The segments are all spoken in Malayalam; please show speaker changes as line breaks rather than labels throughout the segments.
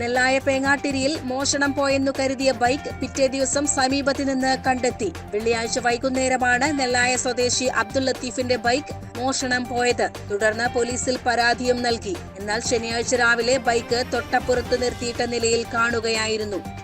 നെല്ലായ പേങ്ങാട്ടിരിയിൽ മോഷണം പോയെന്നു കരുതിയ ബൈക്ക് പിറ്റേ ദിവസം സമീപത്ത് നിന്ന് കണ്ടെത്തി. വെള്ളിയാഴ്ച വൈകുന്നേരമാണ് നെല്ലായ സ്വദേശി അബ്ദുൽ ലത്തീഫിന്റെ ബൈക്ക് മോഷണം പോയത്. തുടർന്ന് പോലീസിൽ പരാതിയും നൽകി. എന്നാൽ ശനിയാഴ്ച രാവിലെ ബൈക്ക് തൊട്ടപ്പുറത്ത് നിർത്തിയിട്ട നിലയിൽ കാണുകയായിരുന്നു.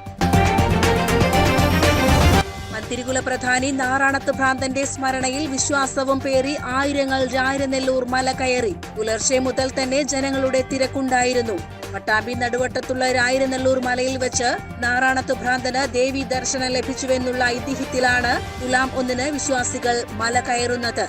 മന്തിരികുല പ്രധാനി നാറാണത്ത് ഭ്രാന്തന്റെ സ്മരണയിൽ വിശ്വാസവും പേറി ആയിരങ്ങൾ രായനെല്ലൂർ മല കയറി. പുലർച്ചെ മുതൽ തന്നെ ജനങ്ങളുടെ തിരക്കുണ്ടായിരുന്നു. പട്ടാമ്പി നടുവട്ടത്തുള്ള രായനെല്ലൂർ മലയിൽ വെച്ച് നാറാണത്ത് ഭ്രാന്തന് ദേവി ദർശനം ലഭിച്ചുവെന്നുള്ള ഐതിഹ്യത്തിലാണ് തുലാം ഒന്നിന് വിശ്വാസികൾ മല കയറുന്നത്.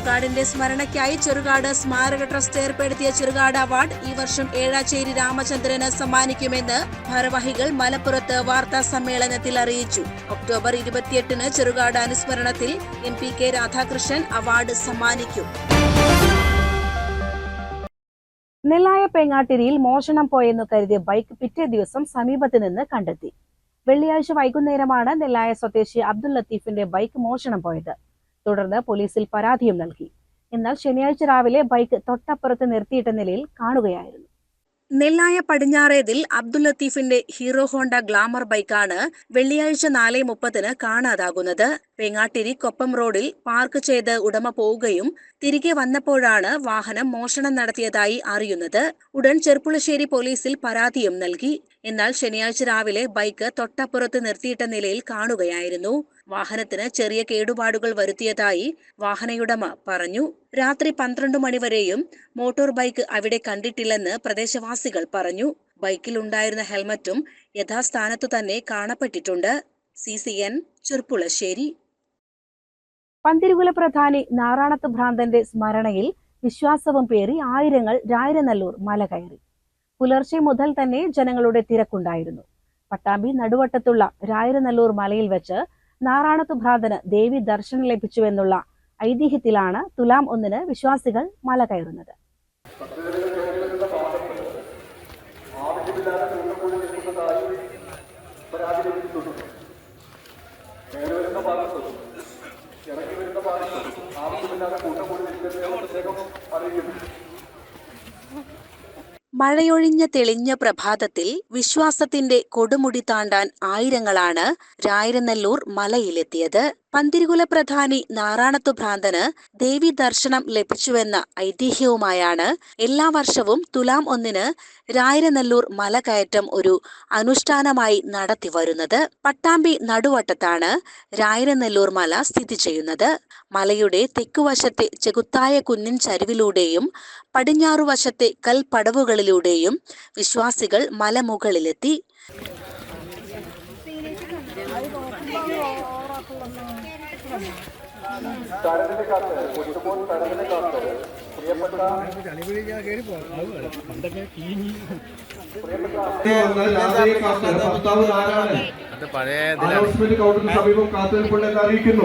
ചെറുകാടിന്റെ സ്മരണയ്ക്കായി ചെറുകാട് സ്മാരക ട്രസ്റ്റ് ഏർപ്പെടുത്തിയ ചെറുകാട് അവാർഡ് ഈ വർഷം ഏഴാച്ചേരി രാമചന്ദ്രന് സമ്മാനിക്കുമെന്ന് ഭാരവാഹികൾ മലപ്പുറത്ത് വാർത്താ സമ്മേളനത്തിൽ അറിയിച്ചു. ഒക്ടോബർ ഇരുപത്തിയെട്ടിന് Cherukad അനുസ്മരണത്തിൽ M P K Radhakrishnan award സമ്മാനിക്കും.
നെല്ലായ പേങ്ങാട്ടിരിയിൽ മോഷണം പോയെന്ന് കരുതിയ ബൈക്ക് പിറ്റേ ദിവസം സമീപത്ത് നിന്ന് കണ്ടെത്തി. വെള്ളിയാഴ്ച വൈകുന്നേരമാണ് നെല്ലായ സ്വദേശി അബ്ദുൽ ലത്തീഫിന്റെ ബൈക്ക് മോഷണം പോയത്. തുടർന്ന് പോലീസിൽ പരാതിയും നൽകി. എന്നാൽ ശനിയാഴ്ച രാവിലെ ബൈക്ക് തൊട്ടപ്പുറത്ത് നിർത്തിയിട്ട നിലയിൽ കാണുകയായിരുന്നു.
നെല്ലായ പടിഞ്ഞാറേതിൽ അബ്ദുൽ ലത്തീഫിന്റെ ഹീറോ ഹോണ്ട ഗ്ലാമർ ബൈക്കാണ് വെള്ളിയാഴ്ച നാല് മുപ്പതിന് കാണാതാകുന്നത്. വെങ്ങാട്ടിരി കൊപ്പം റോഡിൽ പാർക്ക് ചെയ്ത് ഉടമ പോവുകയും തിരികെ വന്നപ്പോഴാണ് വാഹനം മോഷണം നടത്തിയതായി അറിയുന്നത്. ഉടൻ ചെർപ്പുളശ്ശേരി പോലീസിൽ പരാതിയും നൽകി. എന്നാൽ ശനിയാഴ്ച രാവിലെ ബൈക്ക് തൊട്ടപ്പുറത്ത് നിർത്തിയിട്ട നിലയിൽ കാണുകയായിരുന്നു. വാഹനത്തിന് ചെറിയ കേടുപാടുകൾ വരുത്തിയതായി വാഹനയുടമ പറഞ്ഞു. രാത്രി പന്ത്രണ്ട് മണിവരെയും മോട്ടോർ ബൈക്ക് അവിടെ കണ്ടിട്ടില്ലെന്ന് പ്രദേശവാസികൾ പറഞ്ഞു. ബൈക്കിൽ ഉണ്ടായിരുന്ന ഹെൽമറ്റും യഥാസ്ഥാനത്തു തന്നെ കാണപ്പെട്ടിട്ടുണ്ട്. C C N Cherpulassery.
പന്തിരുകുല പ്രധാനി നാറാണത്ത് ഭ്രാന്തന്റെ സ്മരണയിൽ വിശ്വാസവും പേറി ആയിരങ്ങൾ രായരനല്ലൂർ മല കയറി. പുലർച്ചെ മുതൽ തന്നെ ജനങ്ങളുടെ തിരക്കുണ്ടായിരുന്നു. പട്ടാമ്പി നടുവട്ടത്തുള്ള രായരനല്ലൂർ മലയിൽ വെച്ച് നാറാണത്ത് ഭ്രാന്തന് ദേവി ദർശനം ലഭിച്ചുവെന്നുള്ള ഐതിഹ്യത്തിലാണ് തുലാം ഒന്നിന് വിശ്വാസികൾ മല കയറുന്നത്.
മഴയൊഴിഞ്ഞ തെളിഞ്ഞ പ്രഭാതത്തിൽ വിശ്വാസത്തിന്റെ കൊടുമുടി താണ്ടാൻ ആയിരങ്ങളാണ് രായരനെല്ലൂർ മലയിലെത്തിയത്. പന്തിരുകുല പ്രധാനി നാറാണത്തു ഭ്രാന്തന് ദേവി ദർശനം ലഭിച്ചുവെന്ന ഐതിഹ്യവുമായാണ് എല്ലാ വർഷവും തുലാം ഒന്നിന് രായരനെല്ലൂർ മലകയറ്റം ഒരു അനുഷ്ഠാനമായി നടത്തി വരുന്നത് പട്ടാമ്പി നടുവട്ടത്താണ് രായരനെല്ലൂർ മല സ്ഥിതി ചെയ്യുന്നത്. മലയുടെ തെക്കുവശത്തെ ചെകുത്തായ കുന്നിൻ ചരിവിലൂടെയും പടിഞ്ഞാറുവശത്തെ കൽപ്പടവുകളിലൂടെയും വിശ്വാസികൾ മലമുകളിലെത്തി
വന്ന് രാത്രി കാത്ത് ഭർത്താവ് നാരായണൻ
അത്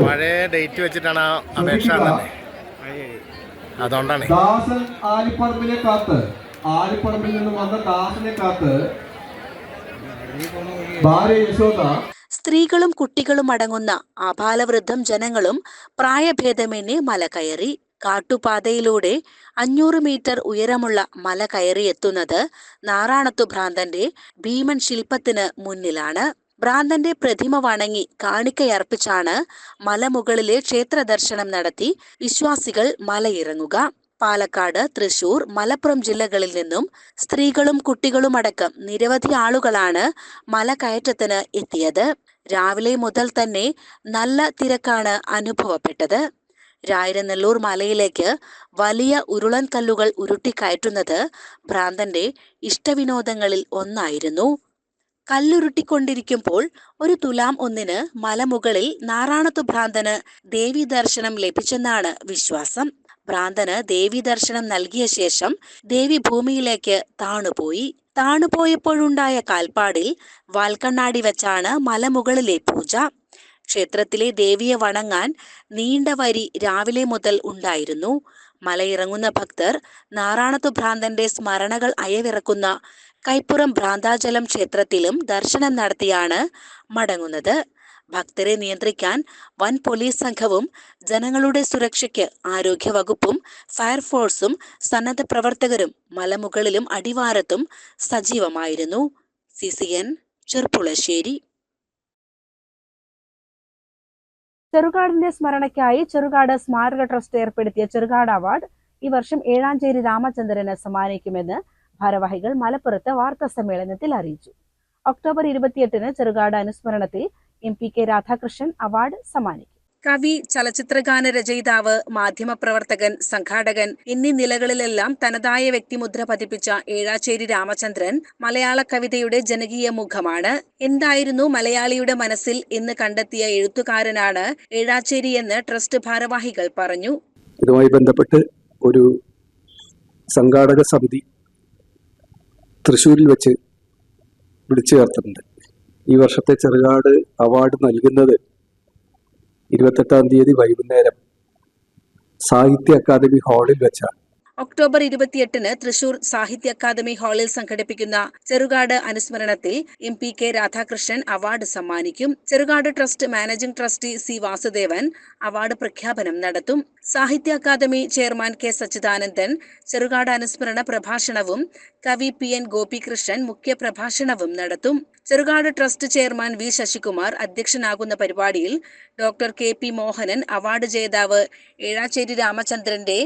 പഴയ ഡേറ്റ് വെച്ചിട്ടാണ് ആ അപേക്ഷ അതുകൊണ്ടാണ്.
ദാസൻ ആലിപ്പറമ്പിനെ കാത്ത്. ആലിപ്പറമ്പിൽ നിന്ന് വന്ന ദാസനെ കാത്ത്. ഭാര്യ യശോദ
സ്ത്രീകളും കുട്ടികളും അടങ്ങുന്ന ആപാലവൃദ്ധം ജനങ്ങളും പ്രായഭേദമന്യേ മല കയറി. കാട്ടുപാതയിലൂടെ അഞ്ഞൂറ് മീറ്റർ ഉയരമുള്ള മല കയറിയെത്തുന്നത് നാറാണത്തു ഭ്രാന്തന്റെ ഭീമൻ ശില്പത്തിന് മുന്നിലാണ്. ഭ്രാന്തന്റെ പ്രതിമ വണങ്ങി കാണിക്കയർപ്പിച്ചാണ് മലമുകളിലെ ക്ഷേത്ര ദർശനം നടത്തി വിശ്വാസികൾ മലയിറങ്ങുക. പാലക്കാട് തൃശൂർ മലപ്പുറം ജില്ലകളിൽ നിന്നും സ്ത്രീകളും കുട്ടികളും അടക്കം നിരവധി ആളുകളാണ് മല കയറ്റത്തിന് എത്തിയത്. രാവിലെ മുതൽ തന്നെ നല്ല തിരക്കാണ് അനുഭവപ്പെട്ടത്. രായിരനെല്ലൂർ മലയിലേക്ക് വലിയ ഉരുളൻ കല്ലുകൾ ഉരുട്ടിക്കയറ്റുന്നത് ഭ്രാന്തന്റെ ഇഷ്ടവിനോദങ്ങളിൽ ഒന്നായിരുന്നു. കല്ലുരുട്ടിക്കൊണ്ടിരിക്കുമ്പോൾ ഒരു തുലാം ഒന്നിന് മലമുകളിൽ നാറാണത്തു ഭ്രാന്തന് ദേവി ദർശനം ലഭിച്ചെന്നാണ് വിശ്വാസം. ഭ്രാന്തന് ദേവി ദർശനം നൽകിയ ശേഷം ദേവി ഭൂമിയിലേക്ക് താണുപോയി. താണുപോയപ്പോഴുണ്ടായ കാൽപ്പാടിൽ വാൽക്കണ്ണാടി വെച്ചാണ് മലമുകളിലെ പൂജ. ക്ഷേത്രത്തിലെ ദേവിയെ വണങ്ങാൻ നീണ്ട വരി രാവിലെ മുതൽ ഉണ്ടായിരുന്നു. മലയിറങ്ങുന്ന ഭക്തർ നാറാണത്തു ഭ്രാന്തന്റെ സ്മരണകൾ അയവിറക്കുന്ന കൈപ്പുറം ഭ്രാന്താചലം ക്ഷേത്രത്തിലും ദർശനം നടത്തിയാണ് മടങ്ങുന്നത്. ഭക്തരെ നിയന്ത്രിക്കാൻ വൻ പോലീസ് സംഘവും ജനങ്ങളുടെ സുരക്ഷയ്ക്ക് ആരോഗ്യ വകുപ്പും ഫയർഫോഴ്സും സന്നദ്ധ പ്രവർത്തകരും മലമുകളിലും അടിവാരത്തും സജീവമായിരുന്നു. സി സി എൻ ചെർപ്പുളശ്ശേരി
ചെറുകാടിന്റെ സ്മരണയ്ക്കായി ചെറുകാട് സ്മാരക ട്രസ്റ്റ് ഏർപ്പെടുത്തിയ ചെറുകാട് അവാർഡ് ഈ വർഷം ഏഴാഞ്ചേരി രാമചന്ദ്രന് സമ്മാനിക്കുമെന്ന് ഭാരവാഹികൾ മലപ്പുറത്ത് വാർത്താ സമ്മേളനത്തിൽ അറിയിച്ചു. ഒക്ടോബർ ഇരുപത്തിയെട്ടിന് Cherukad അനുസ്മരണത്തിൽ M P K Radhakrishnan award സമ്മാനിക്കും.
കവി ചലച്ചിത്രഗാന രചയിതാവ് മാധ്യമപ്രവർത്തകൻ സംഘാടകൻ എന്നീ നിലകളിലെല്ലാം തനതായ വ്യക്തിമുദ്ര പതിപ്പിച്ച ഏഴാച്ചേരി രാമചന്ദ്രൻ മലയാള കവിതയുടെ ജനകീയ മുഖമാണ്. എന്തായിരുന്നു മലയാളിയുടെ മനസ്സിൽ എന്ന് കണ്ടെത്തിയ എഴുത്തുകാരനാണ് ഏഴാച്ചേരി എന്ന് ട്രസ്റ്റ് ഭാരവാഹികൾ പറഞ്ഞു.
ഇതുമായി ബന്ധപ്പെട്ട് ഒരു സംഘാടക സമിതി തൃശൂരിൽ വെച്ച് വിളിച്ചു ചേർത്തിട്ടുണ്ട്. ഈ വർഷത്തെ ചെറുകാട് അവാർഡ് നൽകുന്നത് ഇരുപത്തെട്ടാം തീയതി വൈകുന്നേരം സാഹിത്യ അക്കാദമി ഹാളിൽ വെച്ചാണ്.
ഒക്ടോബർ ഇരുപത്തിയെട്ടിന് തൃശൂർ സാഹിത്യ അക്കാദമി ഹാളിൽ സംഘടിപ്പിക്കുന്ന Cherukad അനുസ്മരണത്തിൽ M P K Radhakrishnan award സമ്മാനിക്കും. Cherukad trust managing trustee C Vasudevan award പ്രഖ്യാപനം നടത്തും. സാഹിത്യ അക്കാദമി ചെയർമാൻ കെ സച്ചിദാനന്ദൻ ചെറുകാട് അനുസ്മരണ പ്രഭാഷണവും കവി പി എൻ ഗോപികൃഷ്ണൻ മുഖ്യ പ്രഭാഷണവും നടത്തും. Cherukad trust chairman V Sasikumar അധ്യക്ഷനാകുന്ന പരിപാടിയിൽ doctor K P Mohanan award ജേതാവ് ഏഴാച്ചേരി രാമചന്ദ്രന്റെ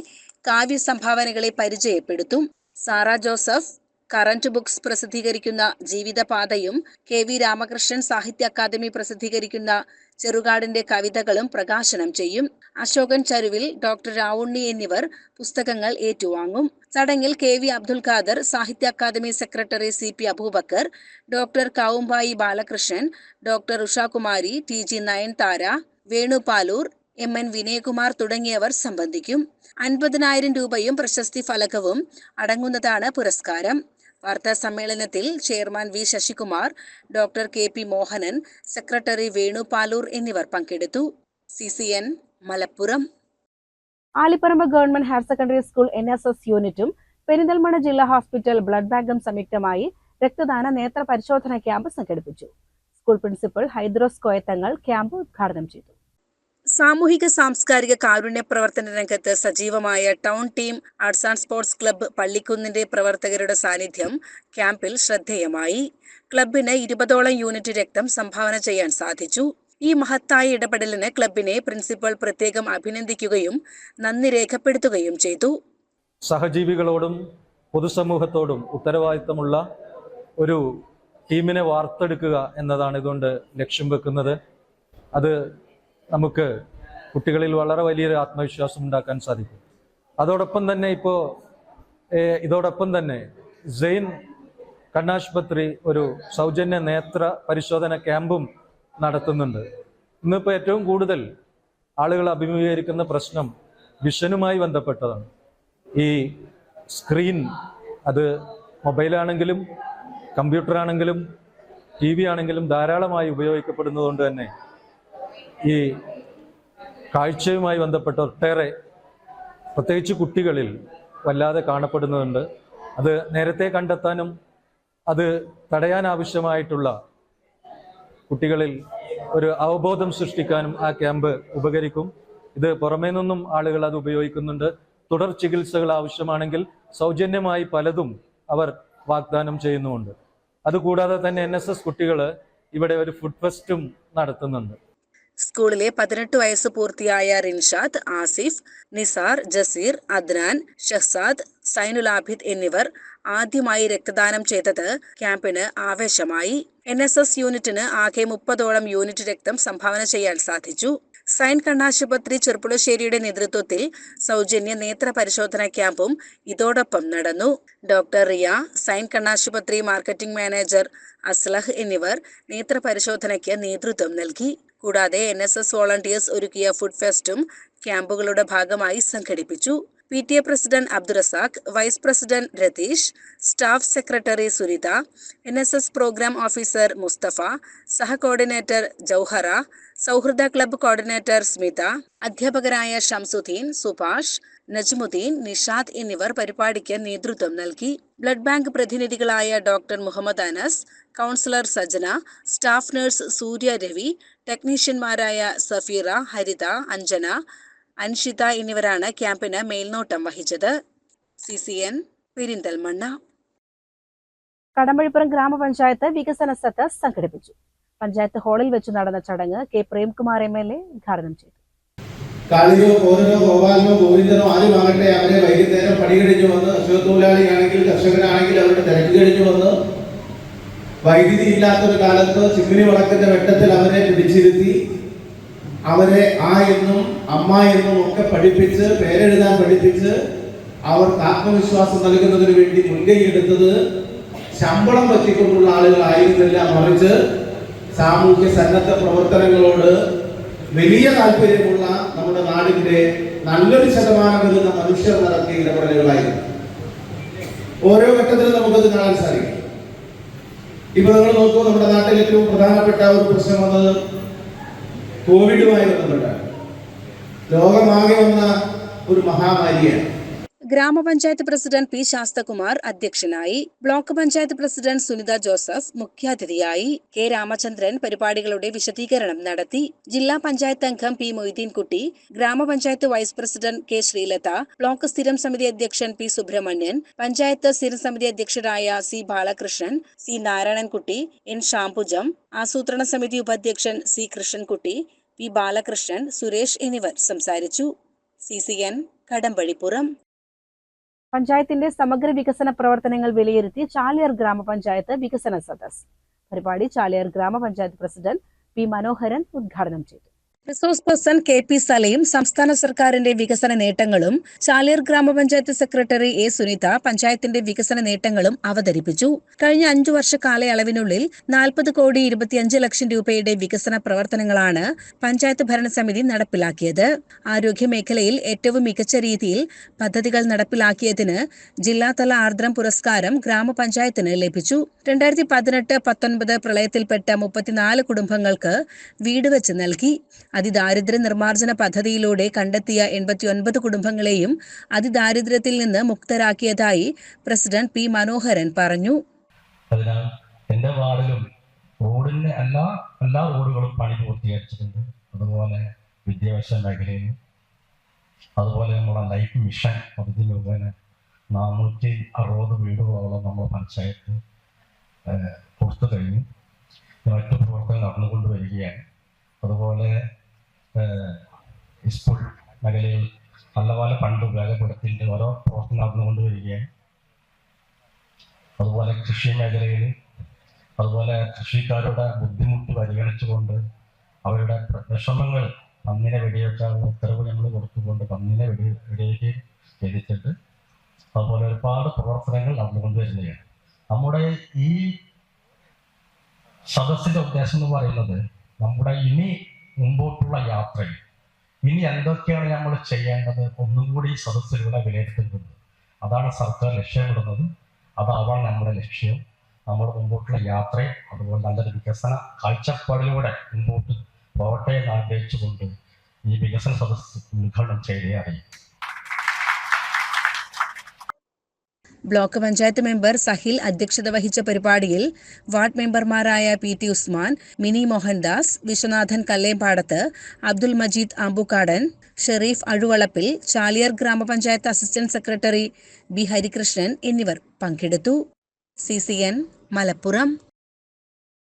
കാവ്യ സംഭാവനകളെ പരിചയപ്പെടുത്തും. സാറ ജോസഫ് കറന്റ് ബുക്സ് പ്രസിദ്ധീകരിക്കുന്ന ജീവിതപാതയും കെ വി രാമകൃഷ്ണൻ സാഹിത്യ അക്കാദമി പ്രസിദ്ധീകരിക്കുന്ന ചെറുകാടിന്റെ കവിതകളും പ്രകാശനം ചെയ്യും. അശോകൻ ചരുവിൽ ഡോക്ടർ രാവുണ്ണി എന്നിവർ പുസ്തകങ്ങൾ ഏറ്റുവാങ്ങും. ചടങ്ങിൽ K V Abdul Khader Sahitya Akademi secretary C P Abubakar doctor Kavumbayi Balakrishnan doctor Ushakumari T G Nayanthara Venupaloor M N Vinayakumar തുടങ്ങിയവർ സംബന്ധിക്കും. അൻപതിനായിരം രൂപയും പ്രശസ്തി ഫലകവും അടങ്ങുന്നതാണ് പുരസ്കാരം. വാർത്താ സമ്മേളനത്തിൽ chairman V Sasikumar doctor K P Mohanan secretary Venupaloor എന്നിവർ പങ്കെടുത്തു. C C N Malappuram.
Alipparamba government higher secondary school N S S യൂണിറ്റും പെരിന്തൽമണ്ണ ജില്ലാ ഹോസ്പിറ്റൽ ബ്ലഡ് ബാങ്കും സംയുക്തമായി രക്തദാന നേത്ര പരിശോധന ക്യാമ്പ് സംഘടിപ്പിച്ചു. School principal Hydros Koyathangal camp ഉദ്ഘാടനം ചെയ്തു.
സാമൂഹിക സാംസ്കാരിക കാരുണ്യ പ്രവർത്തന രംഗത്ത് സജീവമായ town team arts and sports club പള്ളിക്കുന്നിന്റെ പ്രവർത്തകരുടെ സാന്നിധ്യം ക്യാമ്പിൽ ശ്രദ്ധേയമായി. ക്ലബിന് ഇരുപതോളം യൂണിറ്റ് രക്തം സംഭാവന ചെയ്യാൻ സാധിച്ചു. ഈ മഹത്തായ ഇടപെടലിന് ക്ലബിനെ പ്രിൻസിപ്പൽ പ്രത്യേകം അഭിനന്ദിക്കുകയും നന്ദി രേഖപ്പെടുത്തുകയും ചെയ്തു.
സഹജീവികളോടും പൊതുസമൂഹത്തോടും ഉത്തരവാദിത്തമുള്ള ഒരു ടീമിനെ വാർത്തെടുക്കുക എന്നതാണ് ഇതുകൊണ്ട് ലക്ഷ്യം വെക്കുന്നത്. അത് നമുക്ക് കുട്ടികളിൽ വളരെ വലിയൊരു ആത്മവിശ്വാസം ഉണ്ടാക്കാൻ സാധിക്കും. അതോടൊപ്പം തന്നെ ഇപ്പോൾ ഇതോടൊപ്പം തന്നെ സെയിൻ കണ്ണാശുപത്രി ഒരു സൗജന്യ നേത്ര പരിശോധന ക്യാമ്പും നടത്തുന്നുണ്ട്. ഇന്നിപ്പോൾ ഏറ്റവും കൂടുതൽ ആളുകൾ അഭിമുഖീകരിക്കുന്ന പ്രശ്നം വിഷനുമായി ബന്ധപ്പെട്ടതാണ്. ഈ സ്ക്രീൻ അത് മൊബൈലാണെങ്കിലും കമ്പ്യൂട്ടറാണെങ്കിലും ടി വി ആണെങ്കിലും ധാരാളമായി ഉപയോഗിക്കപ്പെടുന്നതുകൊണ്ട് തന്നെ ഈ കാഴ്ചയുമായി ബന്ധപ്പെട്ട ഒട്ടേറെ പ്രത്യേകിച്ച് കുട്ടികളിൽ വല്ലാതെ കാണപ്പെടുന്നുണ്ട്. അത് നേരത്തെ കണ്ടെത്താനും അത് തടയാൻ ആവശ്യമായിട്ടുള്ള കുട്ടികളിൽ ഒരു അവബോധം സൃഷ്ടിക്കാനും ആ ക്യാമ്പ് ഉപകരിക്കും. ഇത് പുറമേ നിന്നും ആളുകൾ അത് ഉപയോഗിക്കുന്നുണ്ട്. തുടർ ചികിത്സകൾ ആവശ്യമാണെങ്കിൽ സൗജന്യമായി പലതും അവർ വാഗ്ദാനം ചെയ്യുന്നുമുണ്ട്. അതുകൂടാതെ തന്നെ എൻ എസ് എസ് കുട്ടികൾ ഇവിടെ ഒരു ഫുഡ് ഫെസ്റ്റും നടത്തുന്നുണ്ട്.
സ്കൂളിലെ പതിനെട്ട് വയസ്സ് പൂർത്തിയായ റിൻഷാദ് ആസിഫ് നിസാർ ജസീർ അദ്നാൻ ഷഹ്സാദ് സൈനുൽ ആബിദ് എന്നിവർ ആദ്യമായി രക്തദാനം ചെയ്തത് ക്യാമ്പിന് ആവേശമായി. എൻ യൂണിറ്റിന് ആകെ മുപ്പതോളം യൂണിറ്റ് രക്തം സംഭാവന ചെയ്യാൻ സാധിച്ചു. സൈൻ കണ്ണാശുപത്രി ചെറുപ്പുളശ്ശേരിയുടെ നേതൃത്വത്തിൽ സൗജന്യ നേത്ര പരിശോധന ക്യാമ്പും ഇതോടൊപ്പം നടന്നു. ഡോക്ടർ റിയ സൈൻ കണ്ണാശുപത്രി മാർക്കറ്റിംഗ് മാനേജർ അസ്ലഹ് എന്നിവർ നേത്ര പരിശോധനയ്ക്ക് നേതൃത്വം നൽകി. കൂടാതെ എൻ വോളണ്ടിയേഴ്സ് ഒരുക്കിയ ഫുഡ് ഫെസ്റ്റും ക്യാമ്പുകളുടെ ഭാഗമായി സംഘടിപ്പിച്ചു. P T A president Abdurazak vice president Ratheesh staff secretary Sunitha N S S programme officer Musthafa സഹ കോർഡിനേറ്റർ ജൗഹറ സൗഹൃദ ക്ലബ്ബ് കോർഡിനേറ്റർ സ്മിത അധ്യാപകരായ ഷംസുദ്ദീൻ സുഭാഷ് നജ്മുദ്ദീൻ നിഷാദ് എന്നിവർ പരിപാടിക്ക് നേതൃത്വം നൽകി. Blood bank പ്രതിനിധികളായ doctor Muhammad Anas councillor Sajana staff nurse Surya Ravi ടെക്നീഷ്യന്മാരായ Safeera Haritha Anjana Anshitha എന്നിവരാണ് ക്യാമ്പിന് മേൽനോട്ടം വഹിച്ചത്. C C N Perinthalmanna
Kadambazhipuram ഗ്രാമപഞ്ചായത്ത് വികസന സത്ത് സംഘടിപ്പിച്ചു. പഞ്ചായത്ത് ഹാളിൽ വെച്ച് നടന്ന ചടങ്ങ് K Premkumar M L A ഉദ്ഘാടനം ചെയ്തു.
കാളിയോ കോരനോ ഗോപാലനോ ഗോവിന്ദനോ ആരുമാകട്ടെ അവരെ വൈകുന്നേരം പണി കഴിഞ്ഞു വന്ന് അസുഖത്തൊഴിലാളിയാണെങ്കിൽ കർഷകനാണെങ്കിൽ അവരുടെ തിരക്ക് കഴിഞ്ഞു വന്ന് വൈദ്യുതി ഇല്ലാത്തൊരു കാലത്ത് ചിമ്മിനി വളക്കുന്ന വെട്ടത്തിൽ അവരെ പിടിച്ചിരുത്തി അവരെ ആ എന്നും അമ്മ എന്നും ഒക്കെ പഠിപ്പിച്ച് പേരെഴുതാൻ പഠിപ്പിച്ച് അവർക്ക് ആത്മവിശ്വാസം നൽകുന്നതിന് വേണ്ടി മുൻകൈ എടുത്തത് ശമ്പളം പറ്റിക്കൊണ്ടുള്ള ആളുകളായിരുന്നില്ല മറിച്ച് സാമൂഹ്യ സന്നദ്ധ പ്രവർത്തനങ്ങളോട് വലിയ താല്പര്യമുള്ള നമ്മുടെ നാടിന്റെ നല്ലൊരു ശതമാനം വരുന്ന മനുഷ്യർ നടത്തിയ ഇടപെടലുകളായിരുന്നു. ഓരോ ഘട്ടത്തിലും നമുക്കത് കാണാൻ സാധിക്കും. ഇപ്പൊ നിങ്ങൾ നോക്കൂ നമ്മുടെ നാട്ടിൽ ഏറ്റവും പ്രധാനപ്പെട്ട ഒരു പ്രശ്നം വന്നത് കോവിഡുമായി ബന്ധപ്പെട്ടാണ്. ലോകമാകെ വന്ന ഒരു മഹാമാരിയാണ്.
ഗ്രാമപഞ്ചായത്ത് പ്രസിഡന്റ് പി ശാസ്തകുമാർ അധ്യക്ഷനായി block panchayat president Sunitha Joseph മുഖ്യാതിഥിയായി കെ രാമചന്ദ്രൻ പരിപാടികളുടെ വിശദീകരണം നടത്തി ജില്ലാ പഞ്ചായത്ത് അംഗം പി മൊയ്തീൻകുട്ടി ഗ്രാമപഞ്ചായത്ത് vice president K Sreelatha block സ്ഥിരം സമിതി അധ്യക്ഷൻ പി സുബ്രഹ്മണ്യൻ പഞ്ചായത്ത് സ്ഥിരം സമിതി അധ്യക്ഷരായ C Balakrishnan C Narayanankutty N Shampujam ആസൂത്രണ സമിതി ഉപാധ്യക്ഷൻ സി കൃഷ്ണൻകുട്ടി പി ബാലകൃഷ്ണൻ സുരേഷ് എന്നിവർ സംസാരിച്ചു. C C N Kadambazhipuram.
പഞ്ചായത്തിന്റെ സമഗ്ര വികസന പ്രവർത്തനങ്ങൾ വിലയിരുത്തി ചാലിയാർ ഗ്രാമപഞ്ചായത്ത് വികസന സദസ്. പരിപാടി ചാലിയാർ ഗ്രാമപഞ്ചായത്ത് പ്രസിഡന്റ് പി മനോഹരൻ ഉദ്ഘാടനം ചെയ്തു.
റിസോഴ്സ് പേഴ്സൺ കെ പി സലയും സംസ്ഥാന സർക്കാരിന്റെ വികസന നേട്ടങ്ങളും ചാലിയർ ഗ്രാമപഞ്ചായത്ത് സെക്രട്ടറി എ സുനിത പഞ്ചായത്തിന്റെ വികസന നേട്ടങ്ങളും അവതരിപ്പിച്ചു. കഴിഞ്ഞ അഞ്ചു വർഷ കാലയളവിനുള്ളിൽ നാൽപ്പത് കോടി ഇരുപത്തിയഞ്ച് ലക്ഷം രൂപയുടെ വികസന പ്രവർത്തനങ്ങളാണ് പഞ്ചായത്ത് ഭരണസമിതി നടപ്പിലാക്കിയത്. ആരോഗ്യ മേഖലയിൽ ഏറ്റവും മികച്ച രീതിയിൽ പദ്ധതികൾ നടപ്പിലാക്കിയതിന് ജില്ലാതല ആർദ്രം പുരസ്കാരം ഗ്രാമപഞ്ചായത്തിന് ലഭിച്ചു. രണ്ടായിരത്തി പതിനെട്ട് പത്തൊൻപത് പ്രളയത്തിൽപ്പെട്ട മുപ്പത്തിനാല് കുടുംബങ്ങൾക്ക് വീട് വെച്ച് നൽകി. അതിദാരിദ്ര്യ നിർമ്മാർജന പദ്ധതിയിലൂടെ കണ്ടെത്തിയ എൺപത്തിയൊൻപത് കുടുംബങ്ങളെയും അതിദാരിദ്ര്യത്തിൽ നിന്ന് മുക്തരാക്കിയതായി പ്രസിഡന്റ് പി മനോഹരൻ പറഞ്ഞു.
അതിനാൽ എന്റെ വാർഡിലും റോഡിന്റെ എല്ലാ എല്ലാ റോഡുകളും പണി പൂർത്തീകരിച്ചിട്ടുണ്ട്. അതുപോലെ വിദ്യാഭ്യാസ മേഖലയിൽ അതുപോലെ നമ്മുടെ ലൈഫ് മിഷൻ പദ്ധതി മുഖേന നാനൂറ്റി അറുപത് വീടുകളോളം നമ്മൾ പഞ്ചായത്ത് കൊടുത്തു കഴിഞ്ഞു. മറ്റു പ്രവർത്തനം നടന്നുകൊണ്ട് വരികയാണ്. അതുപോലെ സ്കൂൾ മേഖലയിൽ നല്ലപോലെ ഫണ്ട് ഉപയോഗപ്പെടുത്തിയിട്ട് ഓരോ പ്രവർത്തനം നടന്നുകൊണ്ട് വരികയാണ് അതുപോലെ കൃഷി മേഖലയിൽ അതുപോലെ കൃഷിക്കാരുടെ ബുദ്ധിമുട്ട് പരിഗണിച്ചുകൊണ്ട് അവരുടെ വിഷമങ്ങൾ പന്നിനെ വെടിവെക്കാനുള്ള ഉത്തരവ് ഞങ്ങൾ കൊടുത്തുകൊണ്ട് പന്നിനെ വെടി വെടിവെക്കുകയും ചെയ്തിട്ടുണ്ട്. അതുപോലെ ഒരുപാട് പ്രവർത്തനങ്ങൾ നടന്നുകൊണ്ട് വരുന്നതാണ് നമ്മുടെ ഈ സദസ്സിന്റെ ഉദ്ദേശം എന്ന് പറയുന്നത് നമ്മുടെ ഇനി മുമ്പോട്ടുള്ള യാത്രയിൽ. ഇനി എന്തൊക്കെയാണ് നമ്മൾ ചെയ്യേണ്ടത്? ഒന്നും കൂടി ഈ വിലയിരുത്തുന്നത് അതാണ് സർക്കാർ ലക്ഷ്യമിടുന്നത്. അതാവാണ് നമ്മുടെ ലക്ഷ്യം. നമ്മുടെ മുമ്പോട്ടുള്ള യാത്രയെ അതുപോലെ നല്ലൊരു വികസന കാഴ്ചപ്പാടിലൂടെ മുമ്പോട്ട് പോകട്ടെ എന്ന് ആഗ്രഹിച്ചുകൊണ്ട് ഈ വികസന സദസ്സ് ഉദ്ഘാടനം ചെയ്തേ അറിയും
ബ്ലോക്ക് പഞ്ചായത്ത് മെമ്പർ സഹിൽ അധ്യക്ഷത വഹിച്ച പരിപാടിയിൽ വാർഡ് മെമ്പർമാരായ പി ടി ഉസ്മാൻ മിനി മോഹൻദാസ് വിശ്വനാഥൻ കല്ലേമ്പാടത്ത് അബ്ദുൽ മജീദ് ആമ്പൂക്കാടൻ ഷെറീഫ് അഴുവളപ്പിൽ ചാലിയർ ഗ്രാമപഞ്ചായത്ത് അസിസ്റ്റന്റ് സെക്രട്ടറി ബി ഹരികൃഷ്ണൻ എന്നിവർ പങ്കെടുത്തു. C C N Malappuram.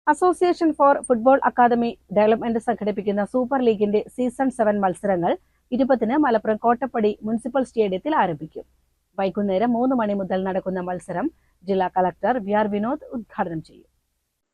Association for football academy development സംഘടിപ്പിക്കുന്ന സൂപ്പർ ലീഗിന്റെ സീസൺ സെവൻ മത്സരങ്ങൾ ഇരുപതിന് മലപ്പുറം കോട്ടപ്പടി മുനിസിപ്പൽ സ്റ്റേഡിയത്തിൽ ആരംഭിക്കും. വൈകുന്നേരം മൂന്ന് മണി മുതൽ നടക്കുന്ന മത്സരം ജില്ലാ കളക്ടർ വി ആർ വിനോദ് ഉദ്ഘാടനം ചെയ്യും.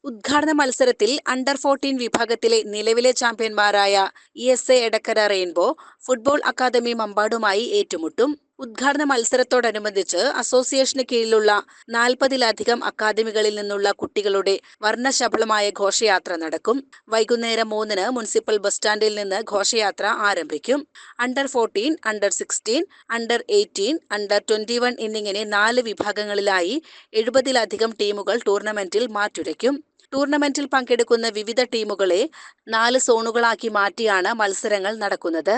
ഉദ്ഘാടന മത്സരത്തിൽ അണ്ടർ ഫോർട്ടീൻ വിഭാഗത്തിലെ നിലവിലെ ചാമ്പ്യന്മാരായ E S A Edakkara rainbow football academy മമ്പാടുമായി ഏറ്റുമുട്ടും. ഉദ്ഘാടന മത്സരത്തോടനുബന്ധിച്ച് അസോസിയേഷന് കീഴിലുള്ള നാൽപ്പതിലധികം അക്കാദമികളിൽ നിന്നുള്ള കുട്ടികളുടെ വർണശബളമായ ഘോഷയാത്ര നടക്കും. വൈകുന്നേരം മൂന്നിന് മുനിസിപ്പൽ ബസ് സ്റ്റാൻഡിൽ നിന്ന് ഘോഷയാത്ര ആരംഭിക്കും. Under fourteen under sixteen under eighteen under twenty one എന്നിങ്ങനെ നാല് വിഭാഗങ്ങളിലായി എഴുപതിലധികം ടീമുകൾ ടൂർണമെന്റിൽ മാറ്റുരയ്ക്കും. ടൂർണമെന്റിൽ പങ്കെടുക്കുന്ന വിവിധ ടീമുകളെ നാല് സോണുകളാക്കി മാറ്റിയാണ് മത്സരങ്ങൾ നടക്കുന്നത്.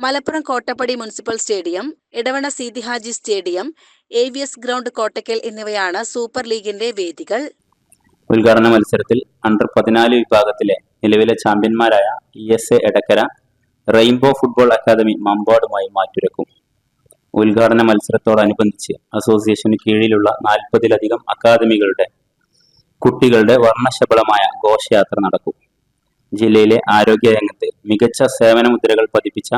Malappuram Kottappadi municipal stadium Edavanna Seethi Haji stadium A V S ground Kottakkal എന്നിവയാണ് സൂപ്പർ ലീഗിന്റെ വേദികൾ.
ഉദ്ഘാടന മത്സരത്തിൽ അണ്ടർ പതിനാല് വിഭാഗത്തിലെ നിലവിലെ ചാമ്പ്യന്മാരായ E S A Edakkara rainbow football academy മമ്പാടുമായി മാറ്റുരക്കും. ഉദ്ഘാടന മത്സരത്തോടനുബന്ധിച്ച് അസോസിയേഷന് കീഴിലുള്ള നാൽപ്പതിലധികം അക്കാദമികളുടെ കുട്ടികളുടെ വർണശബളമായ ഘോഷയാത്ര നടക്കും. ജില്ലയിലെ ആരോഗ്യ രംഗത്ത് മികച്ച സേവന മുദ്രകൾ പതിപ്പിച്ച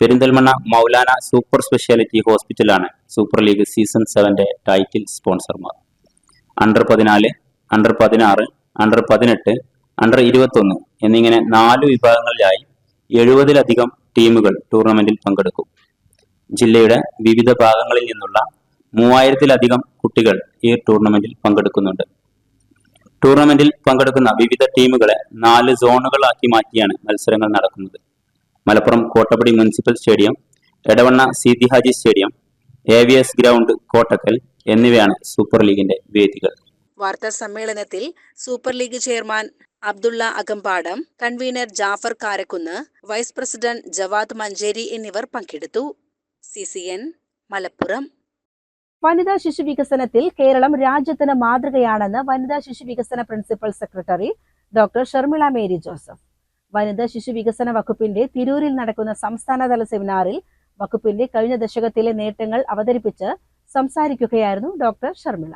പെരിന്തൽമണ്ണ മൗലാന സൂപ്പർ സ്പെഷ്യാലിറ്റി ഹോസ്പിറ്റലാണ് സൂപ്പർ ലീഗ് സീസൺ സെവന്റെ ടൈറ്റിൽ സ്പോൺസർമാർ. അണ്ടർ പതിനാല് അണ്ടർ പതിനാറ് അണ്ടർ പതിനെട്ട് അണ്ടർ ഇരുപത്തൊന്ന് എന്നിങ്ങനെ നാല് വിഭാഗങ്ങളിലായി എഴുപതിലധികം ടീമുകൾ ടൂർണമെന്റിൽ പങ്കെടുക്കും. ജില്ലയുടെ വിവിധ ഭാഗങ്ങളിൽ നിന്നുള്ള മൂവായിരത്തിലധികം കുട്ടികൾ ഈ ടൂർണമെന്റിൽ പങ്കെടുക്കുന്നുണ്ട്. ടൂർണമെന്റിൽ പങ്കെടുക്കുന്ന വിവിധ ടീമുകളെ നാല് സോണുകളാക്കി മാറ്റിയാണ് മത്സരങ്ങൾ നടക്കുന്നത്. Malappuram Kottappadi municipal stadium Edavanna Seethi Haji stadium A V S ground Kottakkal എന്നിവയാണ് സൂപ്പർ ലീഗിന്റെ വേദികൾ.
വാർത്താ സമ്മേളനത്തിൽ super league chairman Abdulla Akampadam convener Jafar Karakkunnu vice president Jawad Manjeri എന്നിവർ പങ്കെടുത്തു. C C N Malappuram.
വനിതാ ശിശു വികസനത്തിൽ കേരളം രാജ്യത്തിന് മാതൃകയാണെന്ന് വനിതാ ശിശു വികസന principal secretary doctor Sharmila Mary Joseph. വനിതാ ശിശു വികസന വകുപ്പിന്റെ തിരൂരിൽ നടക്കുന്ന സംസ്ഥാനതല സെമിനാറിൽ വകുപ്പിന്റെ കഴിഞ്ഞ ദശകത്തിലെ നേട്ടങ്ങൾ അവതരിപ്പിച്ച് സംസാരിക്കുകയായിരുന്നു doctor Sharmila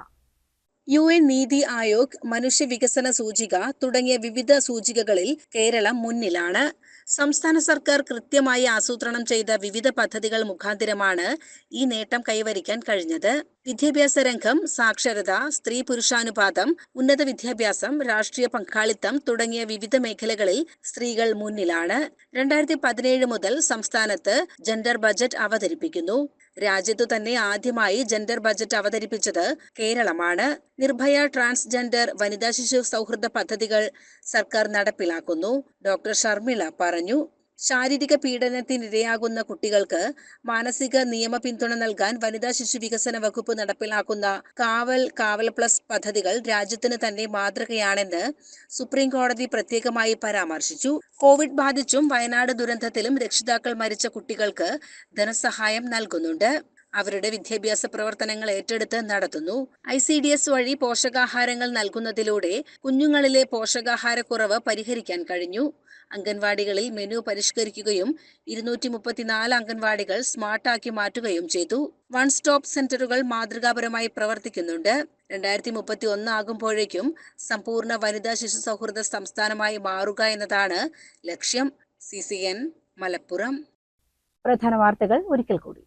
U N NITI Aayog മനുഷ്യ വികസന സൂചിക തുടങ്ങിയ വിവിധ സൂചികകളിൽ കേരളം മുന്നിലാണ്. സംസ്ഥാന സർക്കാർ കൃത്യമായി ആസൂത്രണം ചെയ്ത വിവിധ പദ്ധതികൾ മുഖാന്തിരമാണ് ഈ നേട്ടം കൈവരിക്കാൻ കഴിഞ്ഞത്. വിദ്യാഭ്യാസ രംഗം സാക്ഷരത സ്ത്രീ പുരുഷാനുപാതം ഉന്നത വിദ്യാഭ്യാസം രാഷ്ട്രീയ പങ്കാളിത്തം തുടങ്ങിയ വിവിധ മേഖലകളിൽ സ്ത്രീകൾ മുന്നിലാണ്. രണ്ടായിരത്തി പതിനേഴ് മുതൽ സംസ്ഥാനത്ത് ജെൻഡർ ബജറ്റ് അവതരിപ്പിക്കുന്നു. രാജ്യത്തു തന്നെ ആദ്യമായി ജെൻഡർ ബജറ്റ് അവതരിപ്പിച്ചത് കേരളമാണ്. നിർഭയ ട്രാൻസ്ജെൻഡർ വനിതാ ശിശു സൗഹൃദ പദ്ധതികൾ സർക്കാർ നടപ്പിലാക്കുന്നു. ഡോക്ടർ ഷർമിള പറഞ്ഞു. ശാരീരിക പീഡനത്തിനിരയാകുന്ന കുട്ടികൾക്ക് മാനസിക നിയമ പിന്തുണ നൽകാൻ വനിതാ ശിശു വികസന വകുപ്പ് നടപ്പിലാക്കുന്ന കാവൽ കാവൽ പ്ലസ് പദ്ധതികൾ രാജ്യത്തിന് തന്നെ മാതൃകയാണെന്ന് സുപ്രീം കോടതി പ്രത്യേകമായി പരാമർശിച്ചു. കോവിഡ് ബാധിച്ചും വയനാട് ദുരന്തത്തിലും രക്ഷിതാക്കൾ മരിച്ച കുട്ടികൾക്ക് ധനസഹായം നൽകുന്നുണ്ട്. അവരുടെ വിദ്യാഭ്യാസ പ്രവർത്തനങ്ങൾ ഏറ്റെടുത്ത് നടത്തുന്നു. ഐ സി ഡി എസ് വഴി പോഷകാഹാരങ്ങൾ നൽകുന്നതിലൂടെ കുഞ്ഞുങ്ങളിലെ പോഷകാഹാരക്കുറവ് പരിഹരിക്കാൻ കഴിഞ്ഞു. അംഗൻവാടികളിൽ മെനു പരിഷ്കരിക്കുകയും ഇരുന്നൂറ്റി മുപ്പത്തിനാല് അംഗൻവാടികൾ സ്മാർട്ടാക്കി മാറ്റുകയും ചെയ്തു. വൺ സ്റ്റോപ്പ് സെന്ററുകൾ മാതൃകാപരമായി പ്രവർത്തിക്കുന്നുണ്ട്. രണ്ടായിരത്തി മുപ്പത്തി ഒന്ന് ആകുമ്പോഴേക്കും സമ്പൂർണ വനിതാ ശിശു സൗഹൃദ സംസ്ഥാനമായി മാറുക എന്നതാണ് ലക്ഷ്യം. C C N Malappuram.
പ്രധാന വാർത്തകൾ ഒരിക്കൽ കൂടി.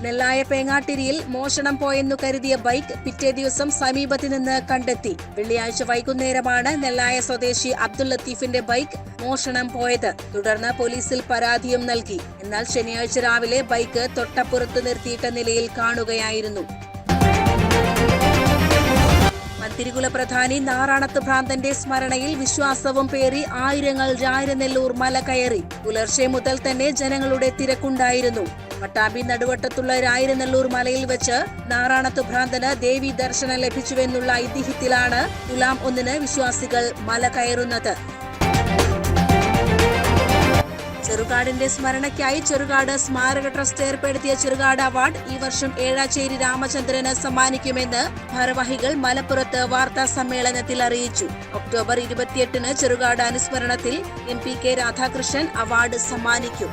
നെല്ലായ പേങ്ങാട്ടിരിയിൽ മോഷണം പോയെന്നു കരുതിയ ബൈക്ക് പിറ്റേ ദിവസം സമീപത്ത് നിന്ന് കണ്ടെത്തി. വെള്ളിയാഴ്ച വൈകുന്നേരമാണ് നെല്ലായ സ്വദേശി അബ്ദുൽ ലത്തീഫിന്റെ ബൈക്ക് മോഷണം പോയത്. തുടർന്ന് പോലീസിൽ പരാതിയും നൽകി. എന്നാൽ ശനിയാഴ്ച രാവിലെ ബൈക്ക് തൊട്ടപ്പുറത്ത് നിർത്തിയിട്ട നിലയിൽ കാണുകയായിരുന്നു. മന്തിരികുല പ്രധാനി നാറാണത്ത് ഭ്രാന്തന്റെ സ്മരണയിൽ വിശ്വാസവും പേറി ആയിരങ്ങൾ രായനെല്ലൂർ മല കയറി. പുലർച്ചെ മുതൽ തന്നെ ജനങ്ങളുടെ തിരക്കുണ്ടായിരുന്നു. പട്ടാമ്പി നടുവട്ടത്തുള്ള രായിരനെല്ലൂർ മലയിൽ വെച്ച് നാറാണത്ത് ഭ്രാന്തന് ദേവി ദർശനം ലഭിച്ചുവെന്നുള്ള ഐതിഹ്യത്തിലാണ് തുലാം ഒന്നിന് വിശ്വാസികൾ മല കയറുന്നത്. ചെറുകാടിന്റെ സ്മരണയ്ക്കായി ചെറുകാട് സ്മാരക ട്രസ്റ്റ് ഏർപ്പെടുത്തിയ ചെറുകാട് അവാർഡ് ഈ വർഷം ഏഴാച്ചേരി രാമചന്ദ്രന് സമ്മാനിക്കുമെന്ന് ഭാരവാഹികൾ മലപ്പുറത്ത് വാർത്താ സമ്മേളനത്തിൽ അറിയിച്ചു. ഒക്ടോബർ ഇരുപത്തിയെട്ടിന് Cherukad അനുസ്മരണത്തിൽ M P K Radhakrishnan award സമ്മാനിക്കും.